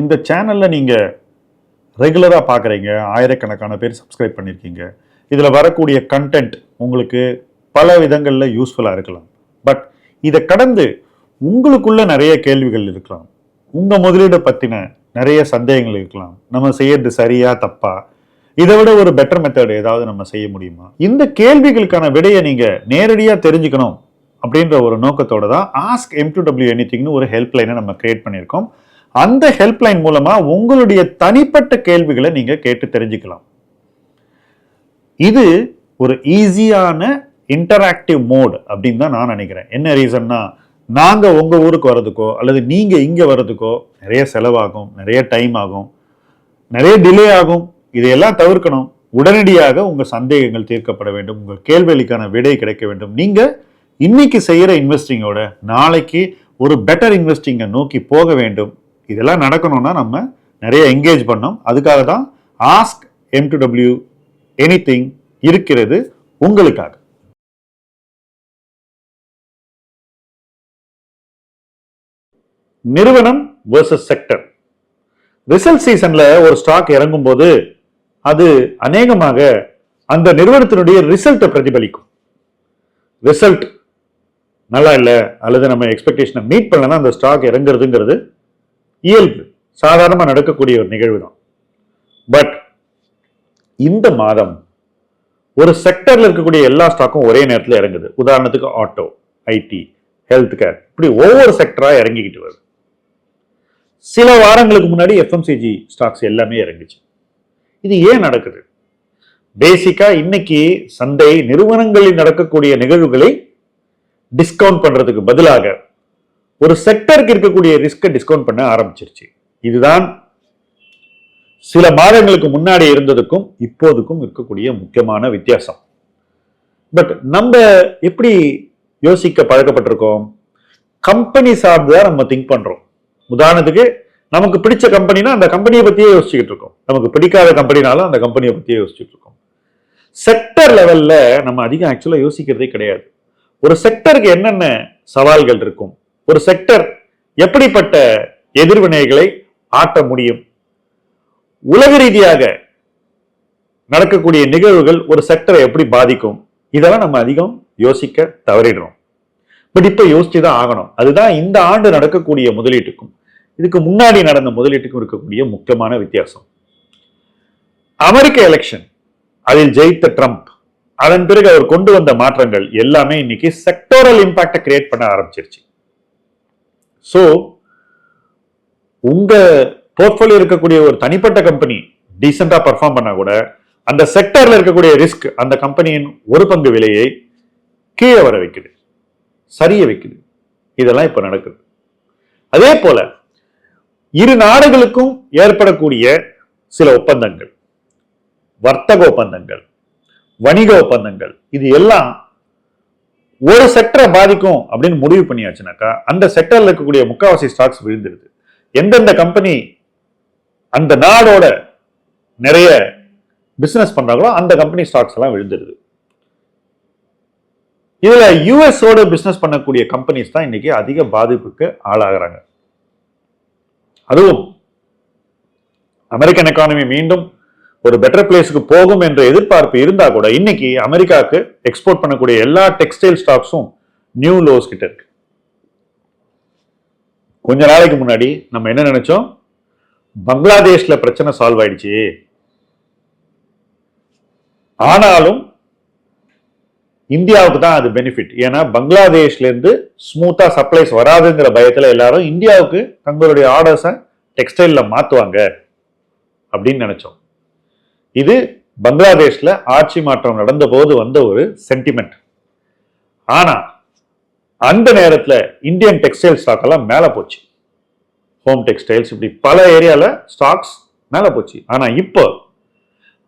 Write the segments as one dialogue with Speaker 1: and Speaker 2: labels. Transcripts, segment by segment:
Speaker 1: இந்த சேனலில் நீங்கள் ரெகுலராக பார்க்குறீங்க ஆயிரக்கணக்கான பேர் சப்ஸ்கிரைப் பண்ணியிருக்கீங்க இதில் வரக்கூடிய கண்டென்ட் உங்களுக்கு பல விதங்களில் யூஸ்ஃபுல்லாக இருக்கலாம். பட் இதை கடந்து உங்களுக்குள்ள நிறைய கேள்விகள் இருக்கலாம். உங்கள் முதலீடை பற்றின நிறைய சந்தேகங்கள் இருக்கலாம். நம்ம செய்யறது சரியா தப்பா? இதை விட ஒரு பெட்டர் மெத்தட் ஏதாவது நம்ம செய்ய முடியுமா? இந்த கேள்விகளுக்கான விடையை நீங்கள் நேரடியாக தெரிஞ்சுக்கணும் அப்படின்ற ஒரு நோக்கத்தோட தான் ஆஸ்க் எம் டு டபிள்யூ எனிதிங்னு ஒரு ஹெல்ப்லைனை நம்ம கிரியேட் பண்ணியிருக்கோம். அந்த ஹெல்ப்லைன் மூலமா உங்களுடைய தனிப்பட்ட கேள்விகளை நீங்க கேட்டு தெரிஞ்சுக்கலாம். இது ஒரு ஈஸியான இன்டராக்டிவ் மோட் அப்படின்னு தான் நான் நினைக்கிறேன். என்ன ரீசன்னா நாங்க உங்க ஊருக்கு வர்றதுக்கோ அல்லது நீங்க இங்க வர்றதுக்கோ நிறைய செலவாகும் நிறைய டைம் ஆகும் நிறைய டிலே ஆகும். இதையெல்லாம் தவிர்க்கணும். உடனடியாக உங்க சந்தேகங்கள் தீர்க்கப்பட வேண்டும். உங்கள் கேள்விகளுக்கான விடை கிடைக்க வேண்டும். நீங்க இன்னைக்கு செய்யற இன்வெஸ்டிங்கோட நாளைக்கு ஒரு பெட்டர் இன்வெஸ்டிங்கை நோக்கி போக வேண்டும். இதெல்லாம் நடக்கணும்னா நம்ம நிறைய என்கேஜ் பண்ணோம் அதுக்காக தான் ask M to W any இருக்கிறது உங்களுக்காக. நிறுவனம் வர்சஸ் செக்டர் ரிசல்ட் சீசன்ல ஒரு ஸ்டாக் இறங்கும் போது அது அநேகமாக அந்த நிறுவனத்தினுடைய ரிசல்ட்டை பிரதிபலிக்கும். ரிசல்ட் நல்லா இல்லை அல்லது நம்ம எக்ஸ்பெக்டேஷனை மீட் பண்ணலன்னா அந்த ஸ்டாக் இறங்குறதுங்கிறது இயல்பு. சாதாரணமாக நடக்கக்கூடிய ஒரு நிகழ்வு தான் பட் இந்த மாதம் ஒரு செக்டர்ல இருக்கக்கூடிய எல்லா ஸ்டாக்கும் ஒரே நேரத்தில் இறங்குது. உதாரணத்துக்கு ஆட்டோ ஐடி ஹெல்த் கேர் இப்படி ஒவ்வொரு செக்டரா இறங்கிக்கிட்டு வருது. சில வாரங்களுக்கு முன்னாடி எஃப்எம்சிஜி ஸ்டாக்ஸ் எல்லாமே இறங்குச்சு. இது ஏன் நடக்குது? பேசிக்காக இன்னைக்கு சந்தை நிறுவனங்களில் நடக்கக்கூடிய நிகழ்வுகளை டிஸ்கவுண்ட் பண்றதுக்கு பதிலாக ஒரு செக்டருக்கு இருக்கக்கூடிய ரிஸ்கை டிஸ்கவுண்ட் பண்ண ஆரம்பிச்சிருச்சு. இதுதான் சில மாதங்களுக்கு முன்னாடி இருந்ததுக்கும் இப்போதுக்கும் இருக்கக்கூடிய முக்கியமான வித்தியாசம். பட் நம்ம எப்படி யோசிக்க பழக்கப்பட்டிருக்கோம்? கம்பெனி சார்ந்து தான் நம்ம திங்க் பண்றோம். உதாரணத்துக்கு நமக்கு பிடிச்ச கம்பெனினா அந்த கம்பெனியை பத்தியே யோசிச்சுக்கிட்டு இருக்கோம். நமக்கு பிடிக்காத கம்பெனினாலும் அந்த கம்பெனியை பத்தியே யோசிச்சுட்டு இருக்கோம். செக்டர் லெவல்ல நம்ம அதிகம் ஆக்சுவலா யோசிக்கிறதே கிடையாது. ஒரு செக்டருக்கு என்னென்ன சவால்கள் இருக்கும்? ஒரு செக்டர் எப்படிப்பட்ட எதிர்வினைகளை ஆட்ட முடியும்? உலக ரீதியாக நடக்கக்கூடிய நிகழ்வுகள் ஒரு செக்டரை எப்படி பாதிக்கும்? இதெல்லாம் நம்ம அதிகம் யோசிக்க தவறிடுறோம். பட் இப்ப யோசிச்சு தான் ஆகணும். அதுதான் இந்த ஆண்டு நடக்கக்கூடிய முதலீட்டுக்கும் இதுக்கு முன்னாடி நடந்த முதலீட்டுக்கும் இருக்கக்கூடிய முக்கியமான வித்தியாசம். அமெரிக்க எலெக்ஷன் அதில் ஜெயித்த ட்ரம்ப் அதன் பிறகு அவர் கொண்டு வந்த மாற்றங்கள் எல்லாமே இன்னைக்கு செக்டோரல் இம்பாக்டை கிரியேட் பண்ண ஆரம்பிச்சிருச்சு. ஸோ உங்கள் போர்ட்ஃபோலியோ இருக்கக்கூடிய ஒரு தனிப்பட்ட கம்பெனி டீசெண்டாக பர்ஃபார்ம் பண்ணால் கூட அந்த செக்டரில் இருக்கக்கூடிய ரிஸ்க் அந்த கம்பெனியின் ஒரு பங்கு விலையை கீழே வர வைக்குது. சரிய வைக்குது. இதெல்லாம் இப்போ நடக்குது. அதே போல இரு நாடுகளுக்கும் ஏற்படக்கூடிய சில ஒப்பந்தங்கள். வர்த்தக ஒப்பந்தங்கள் வணிக ஒப்பந்தங்கள் இது எல்லாம் ஒரு செக்டரை பாதிக்கும் அப்படின்னு முடிவு பண்ணியாச்சுனாக்கா அந்த செக்டர்ல இருக்கக்கூடிய முக்காவாசி ஸ்டாக்ஸ் விழுந்துருது. எந்தெந்த கம்பெனி அந்த நாடோட நிறைய பிசினஸ் பண்றாங்களோ அந்த கம்பெனி ஸ்டாக்ஸ் எல்லாம் விழுந்துருது. இதுல யூஎஸோட பிசினஸ் பண்ணக்கூடிய கம்பெனிஸ் தான் இன்னைக்கு அதிக பாதிப்புக்கு ஆளாகிறாங்க. அதுவும் அமெரிக்கன் எக்கானமி மீண்டும் ஒரு பெட்டர் பிளேஸுக்கு போகும் என்ற எதிர்பார்ப்பு இருந்தா கூட இன்னைக்கு அமெரிக்காவுக்கு எக்ஸ்போர்ட் பண்ணக்கூடிய எல்லா டெக்ஸ்டைல் ஸ்டாக்ஸும் நியூ லோஸ் கிட்ட இருக்கு. கொஞ்ச நாளைக்கு முன்னாடி நம்ம என்ன நினைச்சோம்? பங்களாதேஷ்ல பிரச்சனை சால்வ் ஆயிடுச்சு. ஆனாலும் இந்தியாவுக்கு தான் அது பெனிஃபிட் ஏன்னா பங்களாதேஷ்ல இருந்து ஸ்மூத்தா சப்ளைஸ் வராதுங்கிற பயத்துல எல்லாரும் இந்தியாவுக்கு தங்களுடைய ஆர்டர்ஸை டெக்ஸ்டைலில் மாத்துவாங்க அப்படின்னு நினைச்சோம். இது பங்களாதேஷில் ஆட்சி மாற்றம் நடந்த போது வந்த ஒரு சென்டிமெண்ட் ஆனால் அந்த நேரத்தில் இந்தியன் டெக்ஸ்டைல் ஸ்டாக் எல்லாம் போச்சு. ஹோம் டெக்ஸ்டைல்ஸ் இப்படி பல ஏரியாவில் ஸ்டாக்ஸ் மேலே போச்சு. ஆனால் இப்போ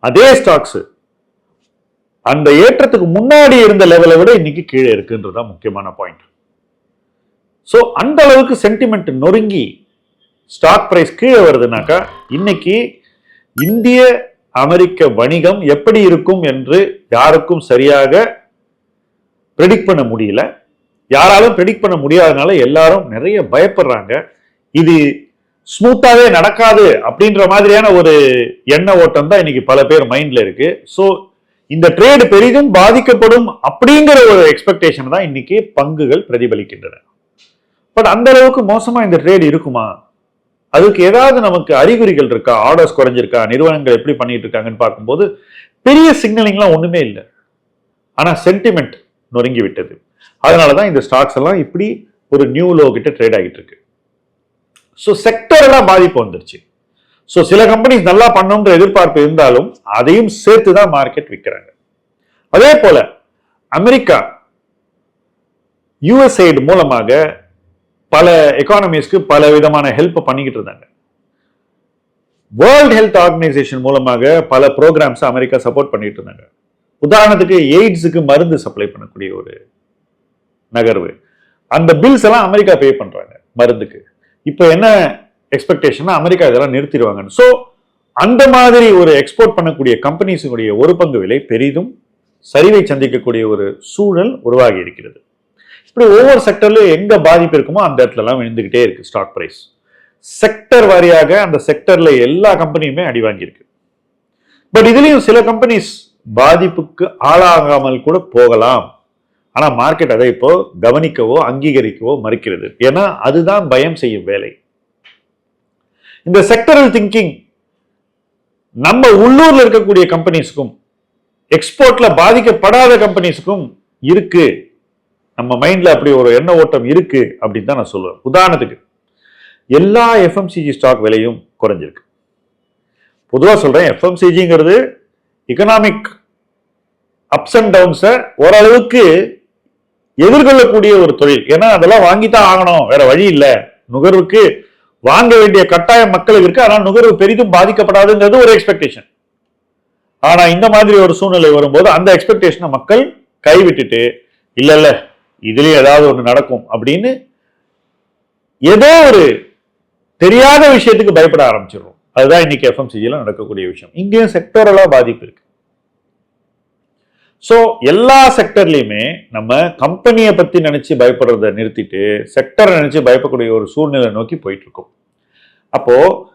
Speaker 1: அதே ஸ்டாக்ஸ் அந்த ஏற்றத்துக்கு முன்னாடி இருந்த லெவலை விட இன்னைக்கு கீழே இருக்குன்றதுதான் முக்கியமான பாயிண்ட் ஸோ அந்த அளவுக்கு சென்டிமெண்ட் நொறுங்கி ஸ்டாக் பிரைஸ் கீழே வருதுனாக்கா இன்னைக்கு இந்திய அமெரிக்க வணிகம் எப்படி இருக்கும் என்று யாருக்கும் சரியாக ப்ரெடிக்ட் பண்ண முடியல. யாராலும் ப்ரெடிக்ட் பண்ண முடியாதனால எல்லாரும் நிறைய பயப்படுறாங்க. இது ஸ்மூத்தாகவே நடக்காது அப்படின்ற மாதிரியான ஒரு எண்ண ஓட்டம் தான் இன்னைக்கு பல பேர் மைண்ட்ல இருக்கு. ஸோ இந்த ட்ரேடு பெரிதும் பாதிக்கப்படும் அப்படிங்கிற ஒரு எக்ஸ்பெக்டேஷன் தான் இன்னைக்கு பங்குகள் பிரதிபலிக்கின்றன. பட் அந்த அளவுக்கு மோசமா இந்த ட்ரேடு இருக்குமா? அதுக்கு ஏதாவது நமக்கு அறிகுறிகள் இருக்கா? ஆர்டர்ஸ் குறைஞ்சிருக்கா? நிறுவனங்கள் எப்படி பண்ணிட்டு இருக்காங்கன்னு பார்க்கும்போது பெரிய சிக்னலிங்லாம் ஒன்றுமே இல்லை. ஆனால் சென்டிமெண்ட் நொறுங்கி விட்டது. அதனால தான் இந்த ஸ்டாக்ஸ் எல்லாம் இப்படி ஒரு நியூ லோ கிட்ட ட்ரேட் ஆகிட்டு இருக்கு. ஸோ செக்டரெல்லாம் பாதிப்பு வந்துருச்சு. ஸோ சில கம்பெனிஸ் நல்லா பண்ணணுன்ற எதிர்பார்ப்பு இருந்தாலும் அதையும் சேர்த்து தான் மார்க்கெட் விற்கிறாங்க. அதே போல அமெரிக்கா யூஎஸ்ஐடு மூலமாக பல எக்கானமிஸ்க்கு பல விதமான ஹெல்ப் பண்ணிக்கிட்டு இருந்தாங்க. வேர்ல்ட் ஹெல்த் ஆர்கனைசேஷன் மூலமாக பல ப்ரோக்ராம்ஸ் அமெரிக்கா சப்போர்ட் பண்ணிட்டு இருந்தாங்க. உதாரணத்துக்கு எய்ட்ஸுக்கு மருந்து சப்ளை பண்ணக்கூடிய ஒரு நகர்வு. அந்த பில்ஸ் எல்லாம் அமெரிக்கா பே பண்றாங்க மருந்துக்கு. இப்போ என்ன எக்ஸ்பெக்டேஷன் அமெரிக்கா இதெல்லாம் நிறுத்திடுவாங்கன்னு. ஸோ அந்த மாதிரி ஒரு எக்ஸ்போர்ட் பண்ணக்கூடிய கம்பெனிஸுடைய ஒரு பங்கு விலை பெரிதும் சரிவை சந்திக்கக்கூடிய ஒரு சூழல் உருவாகி இருக்கிறது. இப்படி ஒவ்வொரு செக்டர்லயும் எங்க பாதிப்பு இருக்குமோ அந்த இடத்துல எல்லாம் விழுந்துகிட்டே இருக்கு ஸ்டாக் பிரைஸ் செக்டர் வாரியாக அந்த செக்டர்ல எல்லா கம்பெனியுமே அடி வாங்கியிருக்கு. பட் இதுலயும் சில கம்பெனிஸ் பாதிப்புக்கு ஆளாகாமல் கூட போகலாம். ஆனா மார்க்கெட் அதை இப்போ கவனிக்கவோ அங்கீகரிக்கவோ மறுக்கிறது. ஏன்னா அதுதான் பயம் செய்யும் வேலை. இந்த செக்டரல் திங்கிங் நம்ம உள்ளூர்ல இருக்கக்கூடிய கம்பெனிஸ்க்கும் எக்ஸ்போர்ட்ல பாதிக்கப்படாத கம்பெனிஸ்க்கும் இருக்கு. நம்ம மைண்டில் அப்படி ஒரு எண்ண ஓட்டம் இருக்குது அப்படின்னு தான் நான் சொல்லுவேன். உதாரணத்துக்கு எல்லா எஃப்எம்சிஜி ஸ்டாக் விலையும் குறைஞ்சிருக்கு. பொதுவாக சொல்கிறேன் எஃப்எம்சிஜிங்கிறது எக்கனாமிக் அப்ஸ் அண்ட் டவுன்ஸை ஓரளவுக்கு எதிர்கொள்ளக்கூடிய ஒரு தொழில். ஏன்னா அதெல்லாம் வாங்கித்தான் ஆகணும். வேற வழி இல்லை. நுகர்வுக்கு வாங்க வேண்டிய கட்டாயம் மக்களுக்கு இருக்கு. ஆனால் நுகர்வு பெரிதும் பாதிக்கப்படாதுங்கிறது ஒரு எக்ஸ்பெக்டேஷன் ஆனால் இந்த மாதிரி ஒரு சூழ்நிலை வரும்போது அந்த எக்ஸ்பெக்டேஷனை மக்கள் கைவிட்டுட்டு இல்லை இல்லை இதுலயும் ஏதாவது ஒன்று நடக்கும் அப்படின்னு ஏதோ ஒரு தெரியாத விஷயத்துக்கு பயப்பட ஆரம்பிச்சிடுறோம். அதுதான் இன்னைக்கு எஃப்எம்சிஜியில் நடக்கக்கூடிய விஷயம். இங்கேயும் செக்டோரலாக பாதிப்பு இருக்கு. ஸோ எல்லா செக்டர்லையுமே நம்ம கம்பெனியை பத்தி நினச்சி பயப்படுறத நிறுத்திட்டு செக்டரை நினச்சி பயப்படக்கூடிய ஒரு சூழ்நிலை நோக்கி போயிட்டுருக்கோம். அப்போது அப்போ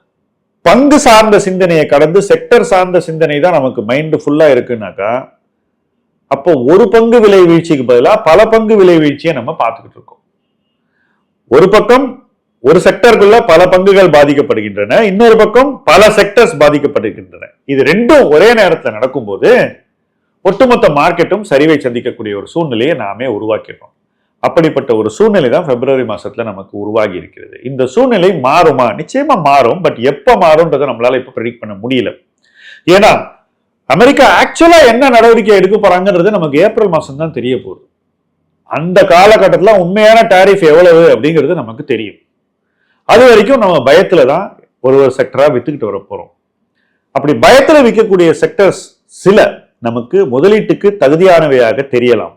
Speaker 1: பங்கு சார்ந்த சிந்தனையை கடந்து செக்டர் சார்ந்த சிந்தனை தான் நமக்கு மைண்டு ஃபுல்லா இருக்குன்னாக்கா அப்போ ஒரு பங்கு விலை வீழ்ச்சிக்கு பதிலாக பல பங்கு விலை வீழ்ச்சியை நம்ம பார்த்துக்கிட்டு இருக்கோம். ஒரு பக்கம் ஒரு செக்டருக்குள்ள பல பங்குகள் பாதிக்கப்படுகின்றன இன்னொரு பக்கம் பல செக்டர்ஸ் பாதிக்கப்படுகின்றன. இது ரெண்டும் ஒரே நேரத்தில் நடக்கும்போது ஒட்டுமொத்த மார்க்கெட்டும் சரிவை சந்திக்கக்கூடிய ஒரு சூழ்நிலையை நாமே உருவாக்கிடுறோம். அப்படிப்பட்ட ஒரு சூழ்நிலை தான் பிப்ரவரி மாசத்துல நமக்கு உருவாகி இருக்கிறது. இந்த சூழ்நிலை மாறுமா? நிச்சயமா மாறும் பட் எப்ப மாறும்ன்றதை நம்மளால இப்ப ப்ரெடிக்ட் பண்ண முடியல. ஏன்னா அமெரிக்கா ஆக்சுவலா என்ன நடவடிக்கை எடுக்க போறாங்கன்றது நமக்கு ஏப்ரல் மாசம் தான் தெரிய போகுது. அந்த காலகட்டத்தில் உண்மையான டாரிஃப் எவ்வளவு அப்படிங்கிறது நமக்கு தெரியும். அது வரைக்கும் நம்ம பயத்துல தான் ஒரு ஒரு செக்டரா வித்துக்கிட்டு வர போறோம். அப்படி பயத்துல விற்கக்கூடிய செக்டர்ஸ் சில நமக்கு முதலீட்டுக்கு தகுதியானவையாக தெரியலாம்.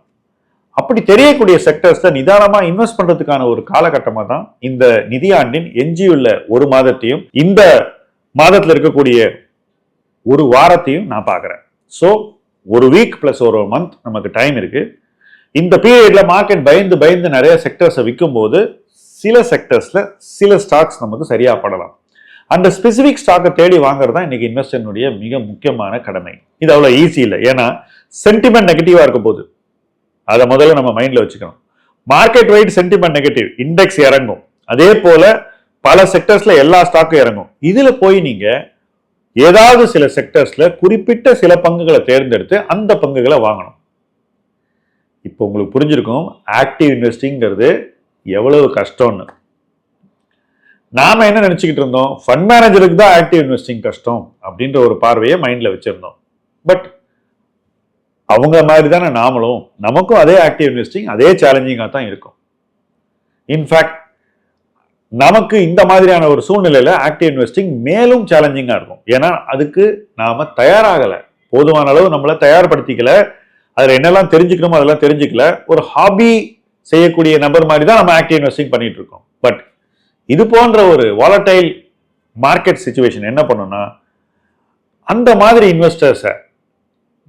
Speaker 1: அப்படி தெரியக்கூடிய செக்டர்ஸை நிதானமாக இன்வெஸ்ட் பண்ணுறதுக்கான ஒரு காலகட்டமாக தான் இந்த நிதியாண்டின் எஞ்சியுள்ள ஒரு மாதத்தையும் இந்த மாதத்தில் இருக்கக்கூடிய ஒரு வாரத்தையும் நான் பார்க்குறேன். ஸோ ஒரு வீக் ப்ளஸ் ஒரு மந்த் நமக்கு டைம் இருக்கு. இந்த பீரியட்ல மார்க்கெட் பயந்து பயந்து நிறைய செக்டர்ஸை விற்கும் போது சில செக்டர்ஸில் சில ஸ்டாக்ஸ் நமக்கு சரியாக படலாம். அந்த ஸ்பெசிஃபிக் ஸ்டாக்கை தேடி வாங்குறது தான் இன்னைக்கு இன்வெஸ்டர்னுடைய மிக முக்கியமான கடமை. இது அவ்வளோ ஈஸி இல்லை. ஏன்னா சென்டிமெண்ட் நெகட்டிவாக இருக்க போது அதை முதல்ல நம்ம மைண்டில் வச்சுக்கணும். Market wide sentiment negative index இறங்கும். அதே போல பல செக்டர்ஸில் எல்லா ஸ்டாக்கும் இறங்கும். இதில் போய் நீங்கள் ஏதாவது சில செக்டர்ஸ்ல குறிப்பிட்ட சில பங்குகளை தேர்ந்தெடுத்து அந்த பங்குகளை வாங்கணும். இப்போ உங்களுக்கு புரிஞ்சிருக்கும் ஆக்டிவ் இன்வெஸ்டிங்கிறது எவ்வளவு கஷ்டம்னு. நாம என்ன நினச்சிக்கிட்டு இருந்தோம்? ஃபண்ட் மேனேஜருக்கு தான் ஆக்டிவ் இன்வெஸ்டிங் கஷ்டம் அப்படின்ற ஒரு பார்வையை மைண்ட்ல வச்சிருந்தோம். பட் அவங்க மாதிரி தானே நாமளும். நமக்கும் அதே ஆக்டிவ் இன்வெஸ்டிங் அதே சேலஞ்சிங்காக தான் இருக்கும். இன்ஃபேக்ட் நமக்கு இந்த மாதிரியான ஒரு சூழ்நிலையில் ஆக்டிவ் இன்வெஸ்டிங் மேலும் சேலஞ்சிங்காக இருக்கும். ஏன்னா அதுக்கு நாம் தயாராகலை. போதுமான அளவு நம்மளை தயார்படுத்திக்கல. அதில் என்னெல்லாம் தெரிஞ்சுக்கணுமோ அதெல்லாம் தெரிஞ்சுக்கல. ஒரு ஹாபி செய்யக்கூடிய நபர் மாதிரி தான் நம்ம ஆக்டிவ் இன்வெஸ்டிங் பண்ணிட்டு இருக்கோம். பட் இது போன்ற ஒரு வாலட்டைல் மார்க்கெட் சுச்சுவேஷன் என்ன பண்ணும்னா அந்த மாதிரி இன்வெஸ்டர்ஸை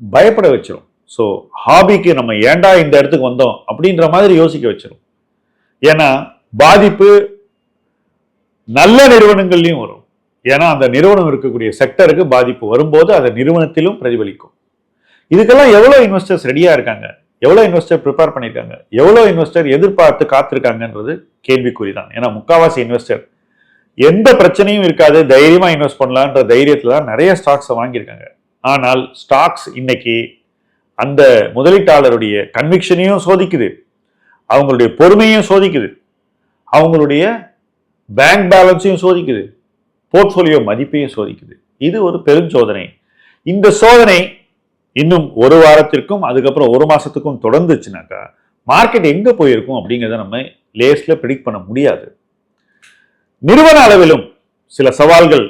Speaker 1: பயப்பட வச்சிடும் ஸோ ஹாபிக்கு நம்ம ஏண்டா இந்த இடத்துக்கு வந்தோம் அப்படின்ற மாதிரி யோசிக்க வச்சிடும் ஏன்னா பாதிப்பு நல்ல நிறுவனங்கள்லையும் வரும். ஏன்னா அந்த நிறுவனம் இருக்கக்கூடிய செக்டருக்கு பாதிப்பு வரும்போது அதை நிறுவனத்திலும் பிரதிபலிக்கும். இதுக்கெல்லாம் எவ்வளோ இன்வெஸ்டர்ஸ் ரெடியாக இருக்காங்க? எவ்வளோ இன்வெஸ்டர் ப்ரிப்பேர் பண்ணியிருக்காங்க எவ்வளோ இன்வெஸ்டர் எதிர்பார்த்து காத்திருக்காங்கன்றது கேள்விக்குறி தான் ஏன்னா முக்காவாசி இன்வெஸ்டர் எந்த பிரச்சனையும் இருக்காது தைரியமாக இன்வெஸ்ட் பண்ணலான்ற தைரியத்தில் தான் நிறைய ஸ்டாக்ஸை வாங்கியிருக்காங்க. ஆனால் ஸ்டாக்ஸ் இன்னைக்கு அந்த முதலீட்டாளருடைய கன்விக்ஷனையும் சோதிக்குது. அவங்களுடைய பொறுமையும் சோதிக்குது. அவங்களுடைய பேங்க் பேலன்ஸையும் சோதிக்குது. போர்ட்ஃபோலியோ மதிப்பையும் சோதிக்குது. இது ஒரு பெரும் சோதனை. இந்த சோதனை இன்னும் ஒரு வாரத்திற்கும் அதுக்கப்புறம் ஒரு மாசத்துக்கும் தொடர்ந்துச்சுனாக்கா மார்க்கெட் எங்க போயிருக்கும் அப்படிங்கிறத நம்ம லேஸ்ல ப்ரிடிக்ட் பண்ண முடியாது. நிறுவன அளவிலும் சில சவால்கள்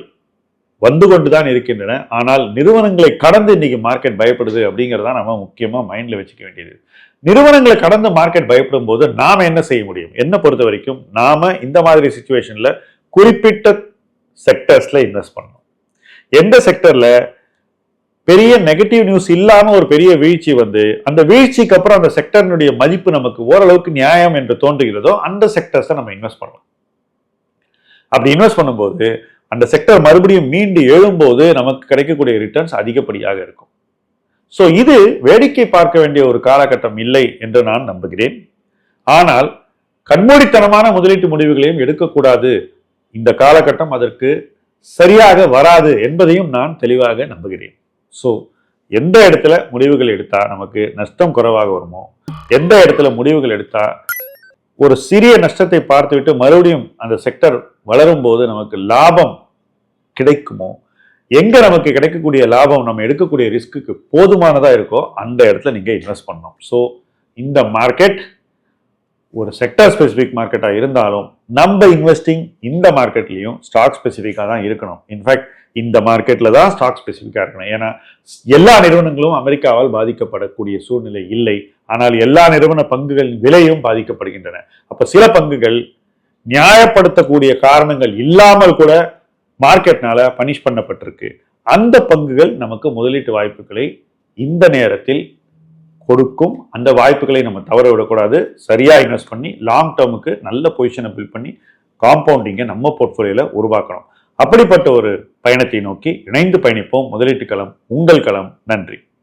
Speaker 1: வந்து கொண்டு தான் இருக்கின்றன. ஆனால் நிறுவனங்களை கடந்து இன்னைக்கு மார்க்கெட் பயப்படுது அப்படிங்கிறதான் நம்ம முக்கியமாக மைண்டில் வச்சுக்க வேண்டியது. நிறுவனங்களை கடந்து மார்க்கெட் பயப்படும் போது நாம என்ன செய்ய முடியும்? என்ன பொறுத்த வரைக்கும் நாம இந்த மாதிரி சுச்சுவேஷன்ல குறிப்பிட்ட செக்டர்ஸ்ல இன்வெஸ்ட் பண்ணணும். எந்த செக்டர்ல பெரிய நெகட்டிவ் நியூஸ் இல்லாம ஒரு பெரிய வீழ்ச்சி வந்து அந்த வீழ்ச்சிக்கு அப்புறம் அந்த செக்டர்னுடைய மதிப்பு நமக்கு ஓரளவுக்கு நியாயம் என்று தோன்றுகிறதோ அந்த செக்டர்ஸை நம்ம இன்வெஸ்ட் பண்ணலாம். அப்படி இன்வெஸ்ட் பண்ணும்போது அந்த செக்டர் மறுபடியும் மீண்டு எழும்போது நமக்கு கிடைக்கக்கூடிய ரிட்டர்ன்ஸ் அதிகப்படியாக இருக்கும். ஸோ இது வேடிக்கை பார்க்க வேண்டிய ஒரு காலகட்டம் இல்லை என்று நான் நம்புகிறேன். ஆனால் கண்மூடித்தனமான முதலீட்டு முடிவுகளையும் எடுக்கக்கூடாது. இந்த காலகட்டம் அதற்கு சரியாக வராது என்பதையும் நான் தெளிவாக நம்புகிறேன். ஸோ எந்த இடத்துல முடிவுகள் எடுத்தா நமக்கு நஷ்டம் குறைவாக வருமோ? எந்த இடத்துல முடிவுகள் எடுத்தா ஒரு சிறிய நஷ்டத்தை பார்த்துவிட்டு மறுபடியும் அந்த செக்டர் வளரும் போது நமக்கு லாபம் கிடைக்குமோ? எங்க நமக்கு கிடைக்கக்கூடிய லாபம் நம்ம எடுக்கக்கூடிய ரிஸ்க்குக்கு போதுமானதா இருக்கோ அந்த இடத்துல நீங்க இன்வெஸ்ட் பண்ணணும். ஸோ இந்த மார்க்கெட் ஒரு செக்டர் ஸ்பெசிஃபிக் மார்க்கெட்டாக இருந்தாலும் நம்ம இன்வெஸ்டிங் இந்த மார்க்கெட்லேயும் ஸ்டாக் ஸ்பெசிஃபிக்காக தான் இருக்கணும். இன்ஃபேக்ட் இந்த மார்க்கெட்டில் தான் ஸ்டாக் ஸ்பெசிஃபிக்காக இருக்கணும். ஏன்னா எல்லா நிறுவனங்களும் அமெரிக்காவால் பாதிக்கப்படக்கூடிய சூழ்நிலை இல்லை. ஆனால் எல்லா நிறுவன பங்குகளின் விலையும் பாதிக்கப்படுகின்றன. அப்போ சில பங்குகள் நியாயப்படுத்தக்கூடிய காரணங்கள் இல்லாமல் கூட மார்க்கெட்னால பனிஷ் பண்ணப்பட்டிருக்கு. அந்த பங்குகள் நமக்கு முதலீட்டு வாய்ப்புகளை இந்த நேரத்தில் கொடுக்கும். அந்த வாய்ப்புகளை நம்ம தவற விடக்கூடாது. சரியாக இன்வெஸ்ட் பண்ணி லாங் டேர்முக்கு நல்ல பொசிஷனை பில்ட் பண்ணி காம்பவுண்டிங்கை நம்ம போர்ட்ஃபோலியோவில் உருவாக்கணும். அப்படிப்பட்ட ஒரு பயணத்தை நோக்கி இணைந்து பயணிப்போம். முதலீட்டு களம் உங்கள் களம். நன்றி.